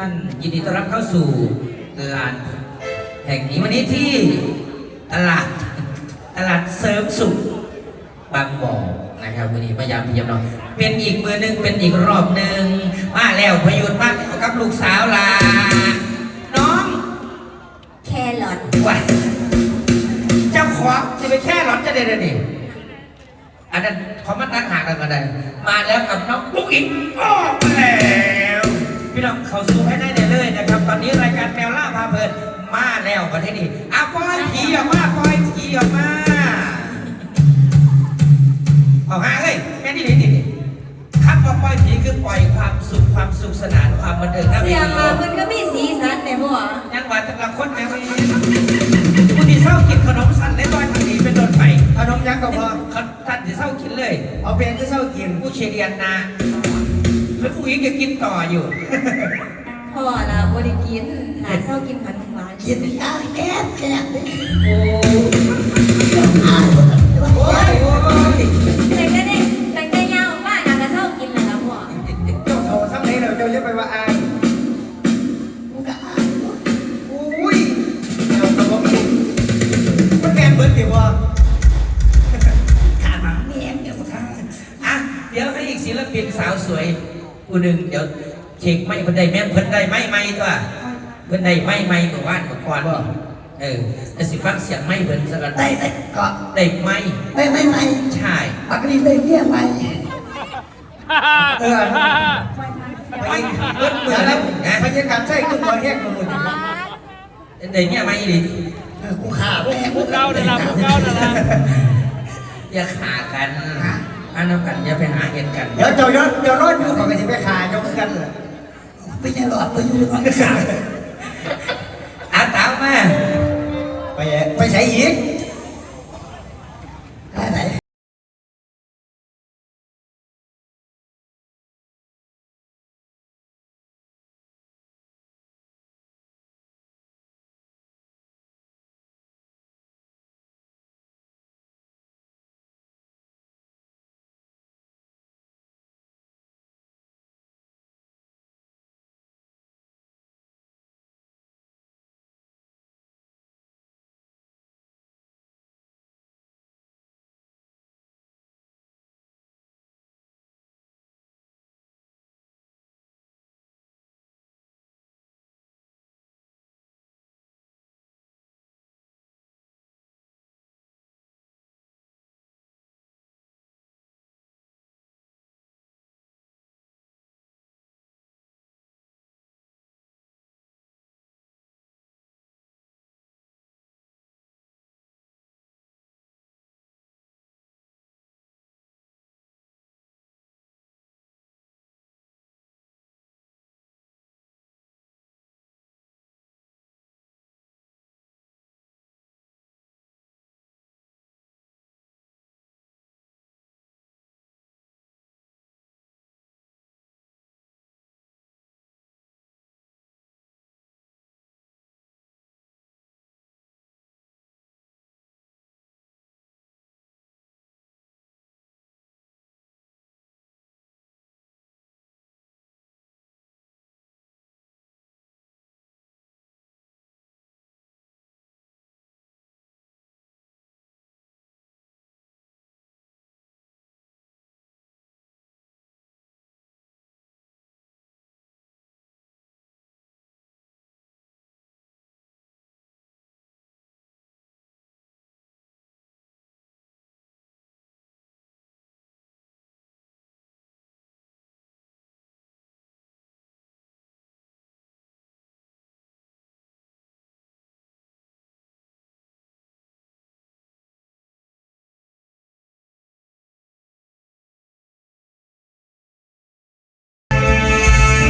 ทุกทุกๆท่าน ยินดีต้อนรับเข้าสู่ลานแห่งนี้วันนี้ที่ตลาดตลาดเสริมสุขบางบ่อนะครับวันนี้พยายามพยายามเนาะเป็นอีกมือหนึ่งเป็นอีกรอบหนึ่งมาแล้วพยุนมาแล้วกับลูกสาวลาน้อง แครอทว่าเจ้าของจะไปแค่ร้อนจะได้เลยนี่อันนั้นเขามาตั้งหากกันมาได้มาแล้วกับน้องลูกอิงออกมาแล้ว พี่น้องเขาสู้ให้ได้เลยนะครับ ตอนนี้รายการแมวล่าพาเพลินมาแล้วประเทศนี้อะปล่อยผีออกมาปล่อยผีออกมาเอาหาเลยแม่นี่นี่นี่คำว่าปล่อยผีคือปล่อยความสุขความสุขสนานความบันเทิงนะเสีพี่ยงน้องมันก็มีสีสันแต่บ่ยังว่าแต่ละคนแม่ไม่ผู้ที่เศร้ากินขนมสั้นในตอนทางนี้เป็นโดนไปขนมยังก็พอเขาท่านที่เศร้ากินเลย เอาเป็นก็เศร้ากินผู้เชียเรียนนา แล้วผู้หญิงจะกินต่ออยู่ พ่อล่ะบ่ได้กินหาเช้ากินขนมหวานกินข้าวแก้แก้เลยโอ้โอ้ยโอ้ยแต่ก็ได้แต่ก็ยาวมากนะก็เช้ากินแล้วล่ะพ่อ เจ้าโถซ้ำนี้เราเจ้าจะไปว่าอา ผู้หนึ่งเดี๋ยวเช็คไม่เพิ่นได้แม่นเพิ่นได้ไม่ไม่ตัวเพิ่นได้ไม่ไม่เมื่อวานเมื่อก่อนบ่เออแต่สิฟังเสียงไม่เพิ่นสักกันได้ได้ก็ได้ไม่ไม่ไม่ไม่ใช่ปกติได้เรียกไม่เออไม่เพิ่นเหมืเดี๋อยนวแล้นะวนะบรรยากาศใช่ขึ้นมาแห้งมาหมดได้เนี่ยไม่ดีเออกูขาแม่พวกเราเนี่ยละพวกเราเนี่ยละอย่าขากัน อันนั้นกันอย่าไปหาเห็นกันเดี๋ยวเจ้าย้อนเจ้ารอดอยู่ก่อนก็จะไปขาเจ้าคือกันเลยไปยังหลอดไปอยู่หลอดขาอาตามมาไปไปใช้อีก